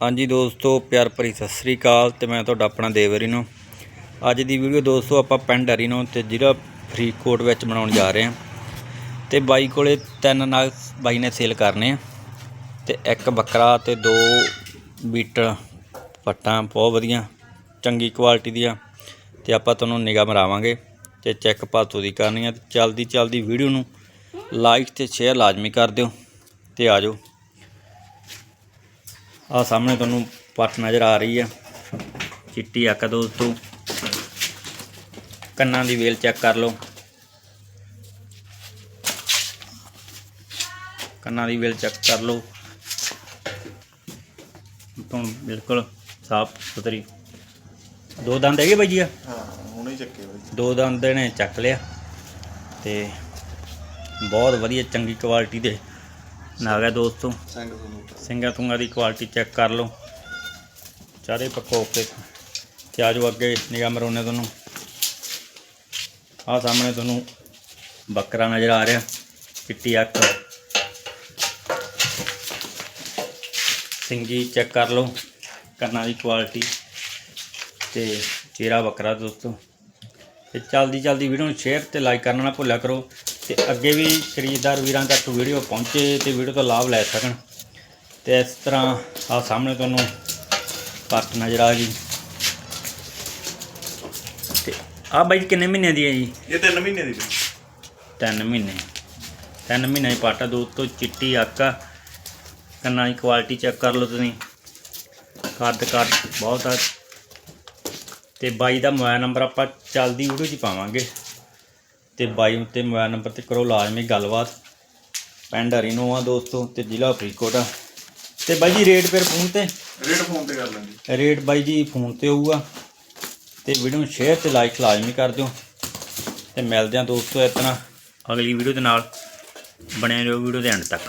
ਹਾਂਜੀ ਦੋਸਤੋ, ਪਿਆਰ ਭਰੀ ਸਤਿ ਸ੍ਰੀ ਅਕਾਲ ਤੇ ਮੈਂ ਤੁਹਾਡਾ ਆਪਣਾ ਦੇਵਰੀ ਨੂੰ ਅੱਜ ਦੀ ਵੀਡੀਓ ਦੋਸਤੋ, ਆਪਾਂ ਪਿੰਡ ਹਰੀਨੋ ਤੇ ਜ਼ਿਲ੍ਹਾ ਫਰੀਦਕੋਟ ਵਿੱਚ ਬਣਾਉਣ ਜਾ ਰਹੇ ਹਾਂ। ਤੇ ਬਾਈ ਕੋਲੇ ਤਿੰਨ ਨਾਗ ਬਾਈ ਨੇ ਸੇਲ ਕਰਨੇ ਆ। ਤੇ ਇੱਕ ਬੱਕਰਾ ਤੇ ਦੋ ਬੀਟਲ ਪੱਟਾਂ, ਬਹੁਤ ਵਧੀਆ, ਚੰਗੀ ਕੁਆਲਿਟੀ ਦੀਆਂ। ਤੇ ਆਪਾਂ ਤੁਹਾਨੂੰ ਨਿਗਾਹ ਮਰਾਵਾਂਗੇ ਤੇ ਚੈੱਕ ਪਾਤੋ ਦੀ ਕਰਨੀ ਆ। ਤੇ ਚਲਦੀ ਚਲਦੀ ਵੀਡੀਓ ਨੂੰ ਲਾਈਕ ਤੇ ਸ਼ੇਅਰ ਲਾਜ਼ਮੀ ਕਰ ਦਿਓ ਤੇ ਆ ਜਾਓ। ਆ ਸਾਹਮਣੇ ਤੁਹਾਨੂੰ ਪੱਟ ਨਜ਼ਰ ਆ ਰਹੀ ਆ। ਚਿੱਟੀ ਅੱਖ ਦੋਸਤੋ ਕੰਨਾਂ ਦੀ ਵੇਲ ਚੈੱਕ ਕਰ ਲਓ। ਕੰਨਾਂ ਦੀ ਵੇਲ ਚੈੱਕ ਕਰ ਲਓ। ਤੋਂ ਬਿਲਕੁਲ ਸਾਫ਼ ਸੁਥਰੀ। ਦੋ ਦੰਦ ਹੈਗੇ ਬਾਈ ਜੀ ਆ? ਹਾਂ ਹੁਣੇ ਚੱਕੇ ਬਾਈ ਦੋ ਦੰਦ ਨੇ ਚੱਕ ਲਿਆ। ਤੇ ਬਹੁਤ ਵਧੀਆ ਚੰਗੀ ਕੁਆਲਿਟੀ ਦੇ ਨਾਗ ਹੈ ਦੋਸਤੋ ਸੰਗ ਤੁਹਾਨੂੰ ਸਿੰਘਾਂ ਤੁੰਗਾਂ ਦੀ ਕੁਆਲਿਟੀ ਚੈੱਕ ਕਰ ਲਓ। ਚਾਰੇ ਪੱਕੋ ਓਕੇ ਤੇ ਆਜੋ ਅੱਗੇ ਨਿਗਾਹ ਮਰਾਉਣੇ ਤੁਹਾਨੂੰ। ਆਹ ਸਾਹਮਣੇ ਤੁਹਾਨੂੰ ਬੱਕਰਾ ਨਜ਼ਰ ਆ ਰਿਹਾ ਚਿੱਟੀ ਅੱਖ। ਸਿੰਗੀ ਚੈੱਕ ਕਰ ਲਓ ਕੰਨਾਂ ਦੀ ਕੁਆਲਿਟੀ ਤੇ ਚਿਹਰਾ ਬੱਕਰਾ ਦੋਸਤੋ। ਤੇ ਚਲਦੀ ਚਲਦੀ ਵੀਡੀਓ ਨੂੰ ਸ਼ੇਅਰ ਤੇ ਲਾਈਕ ਕਰਨਾ ਨਾ ਭੁੱਲਿਆ ਕਰੋ। ਤੇ ਅੱਗੇ ਵੀ ਖਰੀਦਦਾਰ ਵੀਰਾਂ ਤੱਕ ਵੀਡੀਓ ਪਹੁੰਚੇ ਤੇ ਵੀਡੀਓ ਤੋਂ ਲਾਭ ਲੈ ਸਕਣ। ਤੇ ਇਸ ਤਰ੍ਹਾਂ ਆ ਸਾਹਮਣੇ ਤੁਹਾਨੂੰ ਪੱਟ ਨਜ਼ਰ ਆ ਗਈ। ਤੇ ਆ ਬਾਈ ਕਿੰਨੇ ਮਹੀਨੇ ਦੀ ਹੈ ਜੀ? ਇਹ ਤਿੰਨ ਮਹੀਨੇ ਦੀ ਬਾਈ। ਤਿੰਨ ਮਹੀਨੇ। ਤਿੰਨ ਮਹੀਨੇ ਦੀ ਪੱਟ ਆ ਦੋਸਤੋ ਚਿੱਟੀ ਆਕਾ ਕੰਨਾਂ ਦੀ ਕੁਆਲਿਟੀ ਚੈੱਕ ਕਰ ਲਓ ਤੁਸੀਂ। ਕੱਦ ਕੱਦ ਬਹੁਤ ਆ। ਤੇ ਬਾਈ ਦਾ ਮੋਬਾਈਲ ਨੰਬਰ ਆਪਾਂ ਚੱਲਦੀ ਵੀਡੀਓ 'ਚ ਪਾਵਾਂਗੇ। ਤੇ ਬਾਈ ਉੱਤੇ ਮੋਬਾਈਲ ਨੰਬਰ ਤੇ ਕਰੋ ਲਾਜ਼ਮੀ ਗੱਲਬਾਤ। ਪਿੰਡ ਹਰੀਨੋ ਆ ਦੋਸਤੋ ਤੇ ਜ਼ਿਲ੍ਹਾ ਫਰੀਦਕੋਟ। ਆ ਤੇ ਬਾਈ ਜੀ ਰੇਟ ਫਿਰ ਫੋਨ ਤੇ? ਰੇਟ ਫੋਨ ਤੇ ਕਰ ਲੈਂਦੇ। ਰੇਟ ਬਾਈ ਜੀ ਫੋਨ ਤੇ ਹੋਊਗਾ। ਤੇ ਵੀਡੀਓ ਨੂੰ ਸ਼ੇਅਰ ਤੇ ਲਾਈਕ ਲਾਜ਼ਮੀ ਕਰ ਦਿਓ। ਤੇ ਮਿਲਦੇ ਹਾਂ ਦੋਸਤੋ ਇਤਨਾ ਅਗਲੀ ਵੀਡੀਓ ਦੇ ਨਾਲ। ਬਣੇ ਰਹੋ ਵੀਡੀਓ ਦੇ ਐਂਡ ਤੱਕ।